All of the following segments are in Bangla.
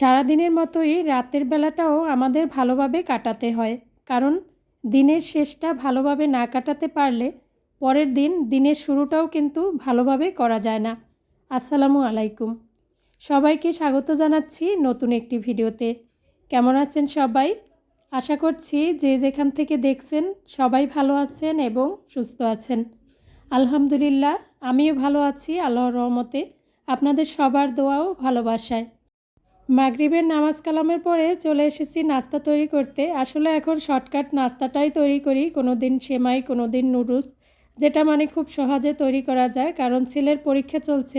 সারাদিনের মতোই রাতের বেলাটাও আমাদের ভালোভাবে কাটাতে হয়। কারণ দিনের শেষটা ভালোভাবে না কাটাতে পারলে পরের দিন দিনের শুরুটাও কিন্তু ভালোভাবে করা যায় না। আসসালামু আলাইকুম। সবাইকে স্বাগত জানাচ্ছি নতুন একটি ভিডিওতে। কেমন আছেন সবাই? আশা করছি যে যেখান থেকে দেখছেন সবাই ভালো আছেন এবং সুস্থ আছেন। আলহামদুলিল্লাহ, আমিও ভালো আছি আল্লাহর রহমতে। আপনাদের সবার দোয়াও ভালোবাসায়। মাগরিবের নামাজ কালামের পরে চলে এসেছি নাস্তা তৈরি করতে। আসলে এখন শর্টকাট নাস্তাটাই তৈরি করি কোনো দিন সেমাই কোনো দিন নুডলস, যেটা মানে খুব সহজে তৈরি করা যায়, কারণ ছেলের পরীক্ষা চলছে।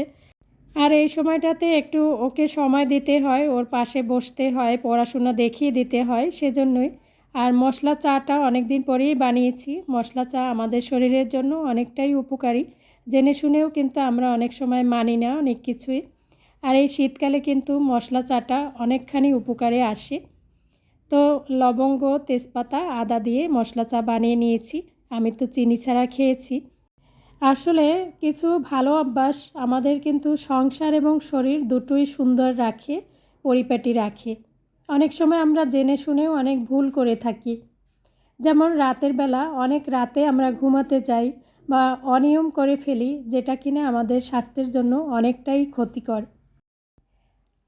আর এই সময়টাতে একটু ওকে সময় দিতে হয়, ওর পাশে বসতে হয়, পড়াশোনা দেখিয়ে দিতে হয় সেজন্যই। আর মশলা চাটা অনেক দিন পরেই বানিয়েছি। মশলা চা আমাদের শরীরের জন্য অনেকটাই উপকারী। জেনে শুনেও কিন্তু আমরা অনেক সময় মানি না অনেক কিছুই। আর এই শীতকালে কিন্তু মশলা চাটা অনেকখানি উপকারে আসে। তো লবঙ্গ, তেজপাতা, আদা দিয়ে মশলা চা বানিয়ে নিয়েছি। আমি তো চিনি ছাড়া খেয়েছি। আসলে কিছু ভালো অভ্যাস আমাদের কিন্তু সংসার এবং শরীর দুটোই সুন্দর রাখে, পরিপাটি রাখে। অনেক সময় আমরা জেনে শুনেও অনেক ভুল করে থাকি। যেমন রাতের বেলা অনেক রাতে আমরা ঘুমাতে যাই বা অনিয়ম করে ফেলি, যেটা কিনা আমাদের স্বাস্থ্যের জন্য অনেকটাই ক্ষতিকর।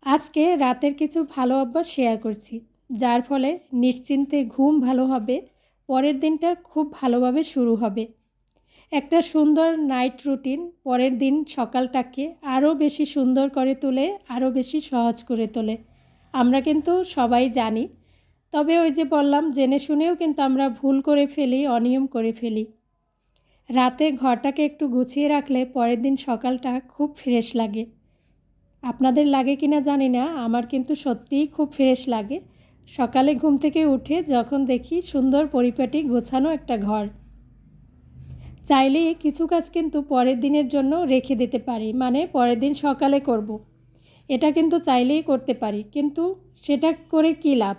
আজকে রাতের কিছু ভালো অভ্যাস শেয়ার করছি, যার ফলে নিশ্চিন্তে ঘুম ভালো হবে, পরের দিনটা খুব ভালোভাবে শুরু হবে। একটা সুন্দর নাইট রুটিন পরের দিন সকালটাকে আরও বেশি সুন্দর করে তোলে, আরও বেশি সহজ করে তোলে। আমরা কিন্তু সবাই জানি, তবে ওই যে বললাম, জেনে শুনেও কিন্তু আমরা ভুল করে ফেলি, অনিয়ম করে ফেলি। রাতে ঘরটাকে একটু গুছিয়ে রাখলে পরের দিন সকালটা খুব ফ্রেশ লাগে। আপনাদের লাগে কি না জানি না, আমার কিন্তু সত্যিই খুব ফ্রেশ লাগে। সকালে ঘুম থেকে উঠে যখন দেখি সুন্দর পরিপাটি গোছানো একটা ঘর। চাইলে কিছু কাজ কিন্তু পরের দিনের জন্য রেখে দিতে পারি মানে পরের দিন সকালে করব। এটা কিন্তু চাইলেই করতে পারি, কিন্তু সেটা করে কী লাভ?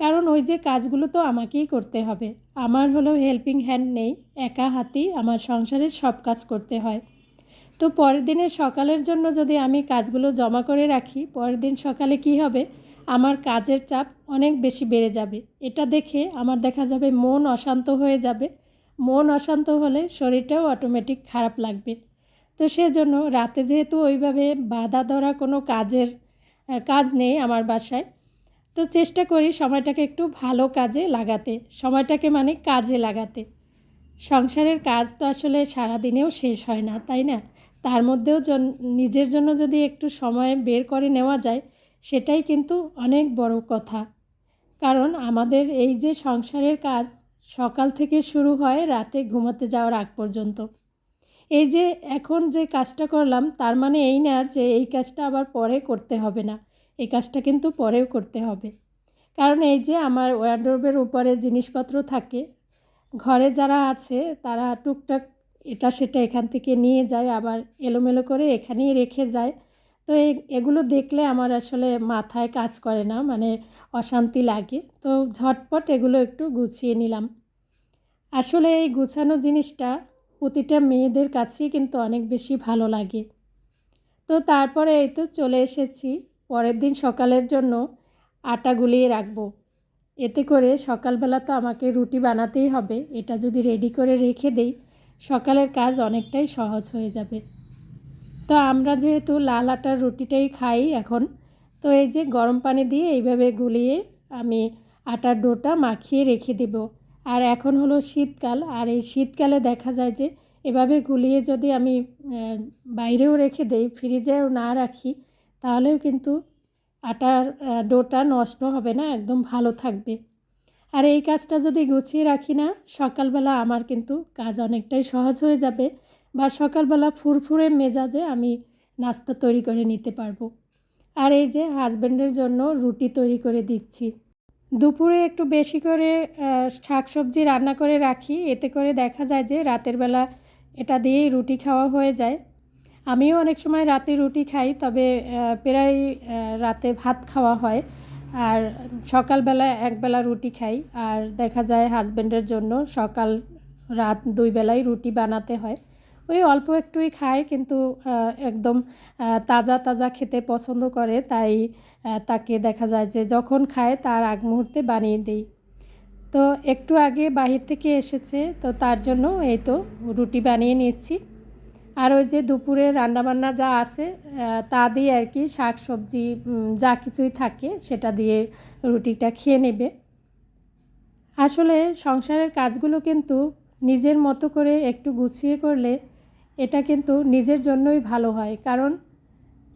কারণ ওই যে কাজগুলো তো আমাকেই করতে হবে। আমার হলো হেল্পিং হ্যান্ড নেই, একা হাতেই আমার সংসারের সব কাজ করতে হয়। তো পরের দিনের সকালের জন্য যদি আমি কাজগুলো জমা করে রাখি, পরের দিন সকালে কি হবে? আমার কাজের চাপ অনেক বেশি বেড়ে যাবে। এটা দেখে আমার দেখা যাবে মন অশান্ত হয়ে যাবে। মন অশান্ত হলে শরীরটাও অটোমেটিক খারাপ লাগবে। তো সেজন্য রাতে যেহেতু ওইভাবে বাধা ধরা কোনো কাজের কাজ নেই আমার বাসায়, তো চেষ্টা করি সময়টাকে একটু ভালো কাজে লাগাতে। সময়টাকে মানে কাজে লাগাতে। সংসারের কাজ তো আসলে সারাদিনেও শেষ হয় না, তাই না? তার মধ্যেও নিজের জন্য যদি একটু সময় বের করে নেওয়া যায়, সেটাই কিন্তু অনেক বড় কথা। কারণ আমাদের এই যে সংসারের কাজ সকাল থেকে শুরু হয় রাতে ঘুমাতে যাওয়ার আগ পর্যন্ত। এই যে এখন যে কাজটা করলাম, তার মানে এই না যে এই কাজটা আবার পরে করতে হবে না, এই কাজটা কিন্তু পরেও করতে হবে। কারণ এই যে আমার ওয়ার্ড্রোবের উপরে জিনিসপত্র থাকে, ঘরে যারা আছে তারা টুকটাক এটা সেটা এখান থেকে নিয়ে যায়, আবার এলোমেলো করে এখানেই রেখে যায়। তো এগুলো দেখলে আমার আসলে মাথায় কাজ করে না মানে অশান্তি লাগে। তো ঝটপট এগুলো একটু গুছিয়ে নিলাম। আসলে এই গুছানো জিনিসটা প্রতিটা মেয়েদের কাছেই কিন্তু অনেক বেশি ভালো লাগে। তো তারপরে এই তো চলে এসেছি, পরের দিন সকালের জন্য আটা গুলিয়ে রাখব। এতে করে সকালবেলা তো আমাকে রুটি বানাতেই হবে, এটা যদি রেডি করে রেখে দেই সকালের কাজ অনেকটাই সহজ হয়ে যাবে। তো আমরা যেহেতু লাল আটার রুটিটাই খাই এখন, তো এই যে গরম পানি দিয়ে এইভাবে গুলিয়ে আমি আটার ডোটা মাখিয়ে রেখে দেব। আর এখন হলো শীতকাল, আর এই শীতকালে দেখা যায় যে এভাবে গুলিয়ে যদি আমি বাইরেও রেখে দেই, ফ্রিজেও না রাখি, তাহলেও কিন্তু আটার ডোটা নষ্ট হবে না, একদম ভালো থাকবে। আর এই কাজটা যদি গুছিয়ে রাখি না, সকালবেলা আমার কিন্তু কাজ অনেকটাই সহজ হয়ে যাবে বা সকালবেলা ফুরফুরে মেজাজে আমি নাস্তা তৈরি করে নিতে পারব। আর এই যে হাজব্যান্ডের জন্য রুটি তৈরি করে দিচ্ছি। দুপুরে একটু বেশি করে শাক সবজি রান্না করে রাখি। এতে করে দেখা যায় যে রাতের বেলা এটা দিয়েই রুটি খাওয়া হয়ে যায়। আমিও অনেক সময় রাতে রুটি খাই, তবে প্রায় রাতে ভাত খাওয়া হয়। আর সকালবেলা একবেলা রুটি খাই। আর দেখা যায় হাজব্যান্ডের জন্য সকাল রাত দুই বেলায় রুটি বানাতে হয়। ওই অল্প একটুই খায় কিন্তু একদম তাজা তাজা খেতে পছন্দ করে। তাই তাকে দেখা যায় যে যখন খায় তার আগ মুহূর্তে বানিয়ে দিই। তো একটু আগে বাহির থেকে এসেছে, তো তার জন্য এই তো রুটি বানিয়ে নিচ্ছি আর ওই যে দুপুরে রান্নাবান্না যা আছে তা দিয়ে আর কি শাক সবজি যা কিছুই থাকে সেটা দিয়ে রুটিটা খেয়ে নেবে। আসলে সংসারের কাজগুলো কিন্তু নিজের মতো করে একটু গুছিয়ে করলে এটা কিন্তু নিজের জন্যই ভালো হয়। কারণ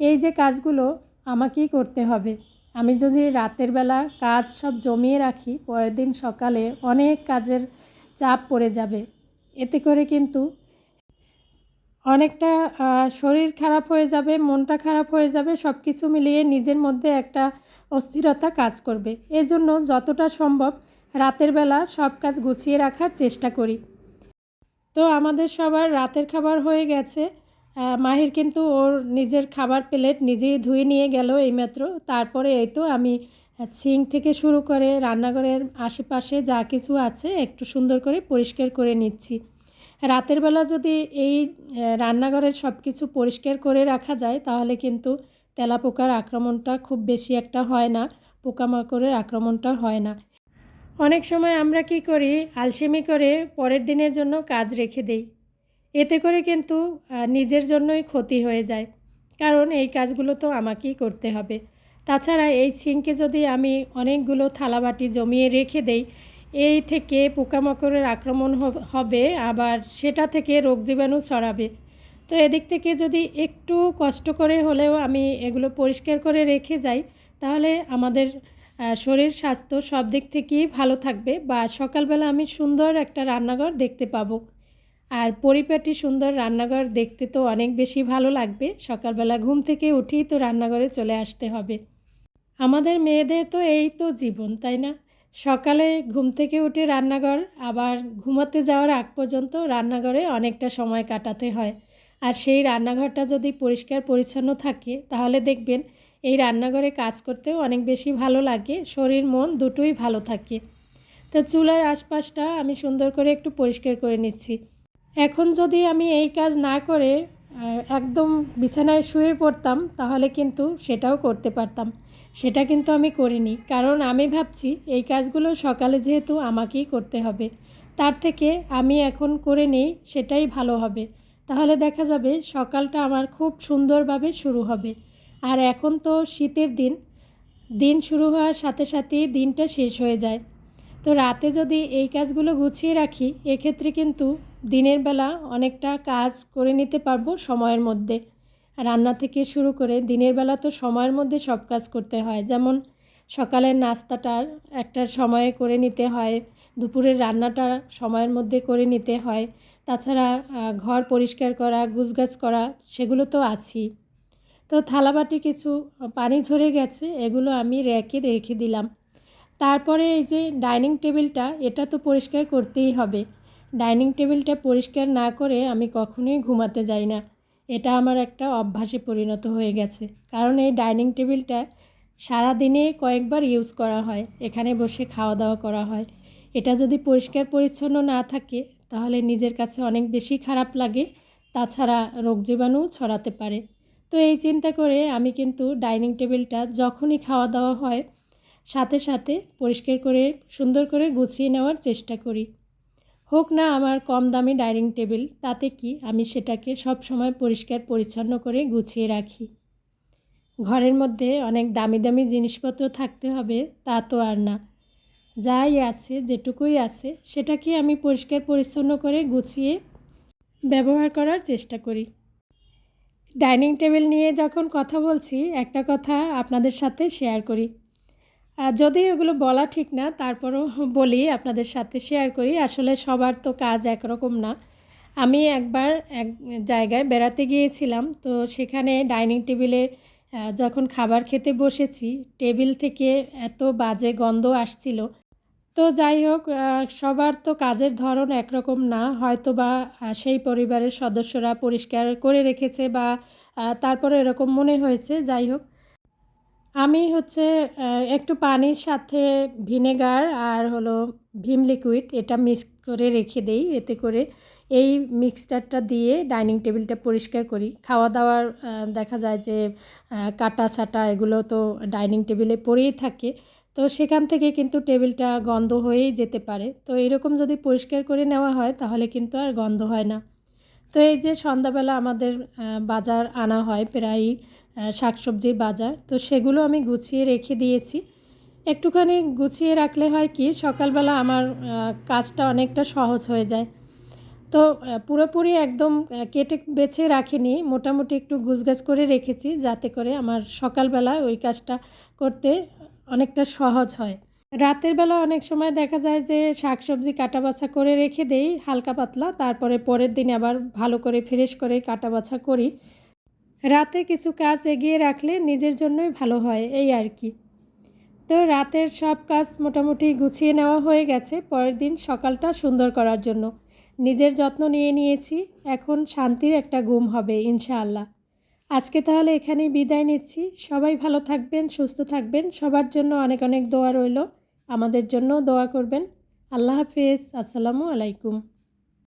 এই যে কাজগুলো আমাকেই করতে হবে। আমি যদি রাতের বেলা কাজ সব জমিয়ে রাখি, পরের দিন সকালে অনেক কাজের চাপ পড়ে যাবে। এতে করে কিন্তু অনেকটা শরীর খারাপ হয়ে যাবে, মনটা খারাপ হয়ে যাবে সব কিছু মিলিয়ে নিজের মধ্যে একটা অস্থিরতা কাজ করবে। এজন্য যতটা সম্ভব রাতের বেলা সব কাজ গুছিয়ে রাখার চেষ্টা করি। তো আমাদের সবার রাতের খাবার হয়ে গেছে। মাহির কিন্তু ওর নিজের খাবার প্লেট নিজেই ধুয়ে নিয়ে গেল এইমাত্র। তারপরে এই তো আমি সিঙ্ক থেকে শুরু করে রান্নাঘরের আশেপাশে যা কিছু আছে একটু সুন্দর করে পরিষ্কার করে নিচ্ছি। রাতের বেলা যদি এই রান্নাঘরের সব কিছু পরিষ্কার করে রাখা যায়, তাহলে কিন্তু তেলাপোকার আক্রমণটা খুব বেশি একটা হয় না, পোকামাকড়ের আক্রমণটা হয় না। অনেক সময় আমরা কি করি, আলসেমি করে পরের দিনের জন্য কাজ রেখে দেই। এতে করে কিন্তু নিজের জন্যই ক্ষতি হয়ে যায়। কারণ এই কাজগুলো তো আমাকেই করতে হবে। তাছাড়া এই সিঙ্কে যদি আমি অনেকগুলো থালাবাটি জমিয়ে রেখে দেই এই থেকে পোকামাকড়ের আক্রমণ হবে আবার সেটা থেকে রোগ জীবাণু ছড়াবে। তো এদিক থেকে যদি একটু কষ্ট করে হলেও আমি এগুলো পরিষ্কার করে রেখে যাই, তাহলে আমাদের শরীর স্বাস্থ্য সব দিক থেকেই ভালো থাকবে বা সকালবেলা আমি সুন্দর একটা রান্নাঘর দেখতে পাবো। আর পরিপাটি সুন্দর রান্নাঘর দেখতে তো অনেক বেশি ভালো লাগবে, সকালবেলা ঘুম থেকে উঠেই তো রান্নাঘরে চলে আসতে হবে। আমাদের মেয়েদের তো এই তো জীবন, তাই না? সকালে ঘুম থেকে উঠে রান্নাঘর, আবার ঘুমাতে যাওয়ার আগ পর্যন্ত রান্নাঘরে অনেকটা সময় কাটাতে হয়। আর সেই রান্নাঘরটা যদি পরিষ্কার পরিচ্ছন্ন থাকে, তাহলে দেখবেন এই রান্নাঘরে কাজ করতেও অনেক বেশি ভালো লাগে, শরীর, মন দুটোই ভালো থাকে। তো চুলার আশপাশটা আমি সুন্দর করে একটু পরিষ্কার করে নিচ্ছি। এখন যদি আমি এই কাজ না করে একদম বিছানায় শুয়ে পড়তাম, তাহলে কিন্তু সেটাও করতে পারতাম। সেটা কিন্তু আমি করিনি, কারণ আমি ভাবছি এই কাজগুলো সকালে যেহেতু আমাকেই করতে হবে, তার থেকে আমি এখন করে নিই সেটাই ভালো হবে। তাহলে দেখা যাবে সকালটা আমার খুব সুন্দরভাবে শুরু হবে। আর এখন তো শীতের দিন দিন শুরু হওয়ার সাথে সাথেই দিনটা শেষ হয়ে যায়। তো রাতে যদি এই কাজগুলো গুছিয়ে রাখি, এক্ষেত্রে কিন্তু দিনের বেলা অনেকটা কাজ করে নিতে পারব সময়ের মধ্যে। রান্না থেকে শুরু করে দিনের বেলা তো সময়ের মধ্যে সব কাজ করতে হয়। যেমন সকালের নাস্তাটার একটা সময়ে করে নিতে হয়, দুপুরের রান্নাটা সময়ের মধ্যে করে নিতে হয়। তাছাড়া ঘর পরিষ্কার করা, গুছগাছ করা, সেগুলো তো আছেই। তো থালাবাটি কিছু পানি ঝরে গেছে, এগুলো আমি র্যাকে রেখে দিলাম। তারপরে এই যে ডাইনিং টেবিলটা, এটা তো পরিষ্কার করতেই হবে। ডাইনিং টেবিলটা পরিষ্কার না করে আমি কখনোই ঘুমাতে যাই না। এটা আমার একটা অভ্যাসে পরিণত হয়ে গেছে। কারণ এই ডাইনিং টেবিলটা সারাদিনে কয়েকবার ইউজ করা হয়। এখানে বসে খাওয়া দাওয়া করা হয়। এটা যদি পরিষ্কার পরিচ্ছন্ন না থাকে, তাহলে নিজের কাছে অনেক বেশি খারাপ লাগে। তাছাড়া রোগ জীবাণু ছড়াতে পারে। তো এই চিন্তা করে আমি কিন্তু ডাইনিং টেবিলটা যখনই খাওয়া দাওয়া হয়, সাথে সাথে পরিষ্কার করে, সুন্দর করে গুছিয়ে নেওয়ার চেষ্টা করি। হোক না আমার কম দামি ডাইনিং টেবিল, তাতে কি আমি সেটাকে সব সময় পরিষ্কার পরিচ্ছন্ন করে গুছিয়ে রাখি? ঘরের মধ্যে অনেক দামি দামি জিনিসপত্র থাকতে হবে, তা তো আর না। যাই আছে, যেটুকুই আছে, সেটাকে আমি পরিষ্কার পরিচ্ছন্ন করে গুছিয়ে ব্যবহার করার চেষ্টা করি। ডাইনিং টেবিল নিয়ে যখন কথা বলছি, একটা কথা আপনাদের সাথে শেয়ার করি। যদি ওগুলো বলা ঠিক না, তারপরও বলি আপনাদের সাথে শেয়ার করি, আসলে সবার তো কাজ একরকম না। আমি একবার এক জায়গায় বেড়াতে গিয়েছিলাম, তো সেখানে ডাইনিং টেবিলে যখন খাবার খেতে বসেছি, টেবিল থেকে এত বাজে গন্ধ আসছিল। তো যাই হোক সবার তো কাজের ধরন একরকম না হয়তো বা সেই পরিবারের সদস্যরা পরিষ্কার করে রেখেছে বা তারপরে এরকম মনে হয়েছে। যাই হোক আমি হচ্ছে একটু পানির সাথে ভিনেগার আর হলো ভিম লিকুইড এটা মিক্স করে রেখে দেই। এতে করে এই মিক্সচারটা দিয়ে ডাইনিং টেবিলটা পরিষ্কার করি। খাওয়া দাওয়ার দেখা যায় যে কাটা ছাটা এগুলো তো ডাইনিং টেবিলে পড়েই থাকে। তো সেখান থেকে কিন্তু টেবিলটা গন্ধ হয়েই যেতে পারে। তো এরকম যদি পরিষ্কার করে নেওয়া হয় তাহলে কিন্তু আর গন্ধ হয় না। তো এই যে সন্ধ্যাবেলা আমাদের বাজার আনা হয় প্রায়ই শাকসবজির বাজার। তো সেগুলো আমি গুছিয়ে রেখে দিয়েছি। একটুখানি গুছিয়ে রাখলে হয় কি, সকালবেলা আমার কাজটা অনেকটা সহজ হয়ে যায়। তো পুরোপুরি একদম কেটে বেছে রাখিনি, মোটামুটি একটু গুছগাছ করে রেখেছি, যাতে করে আমার সকালবেলা ওই কাজটা করতে অনেকটা সহজ হয়। রাতের বেলা অনেক সময় দেখা যায় যে, শাকসবজি কাটা বাছা করে রেখে দেই হালকা পাতলা, তারপরে পরের দিন আবার ভালো করে ফ্রেশ করে কাটা বাছা করি। রাতে কিছু কাজ এগিয়ে রাখলে নিজের জন্যই ভালো হয়, এই আর কি। তো রাতের সব কাজ মোটামুটি গুছিয়ে নেওয়া হয়ে গেছে, পরের দিন সকালটা সুন্দর করার জন্য। নিজের যত্ন নিয়ে নিয়েছি, এখন শান্তির একটা ঘুম হবে, ইনশাআল্লাহ। আজকে তাহলে এখানেই বিদায় নিচ্ছি। সবাই ভালো থাকবেন, সুস্থ থাকবেন। সবার জন্য অনেক অনেক দোয়া রইল। আমাদের জন্যও দোয়া করবেন। আল্লাহ হাফেজ। আসসালামু আলাইকুম।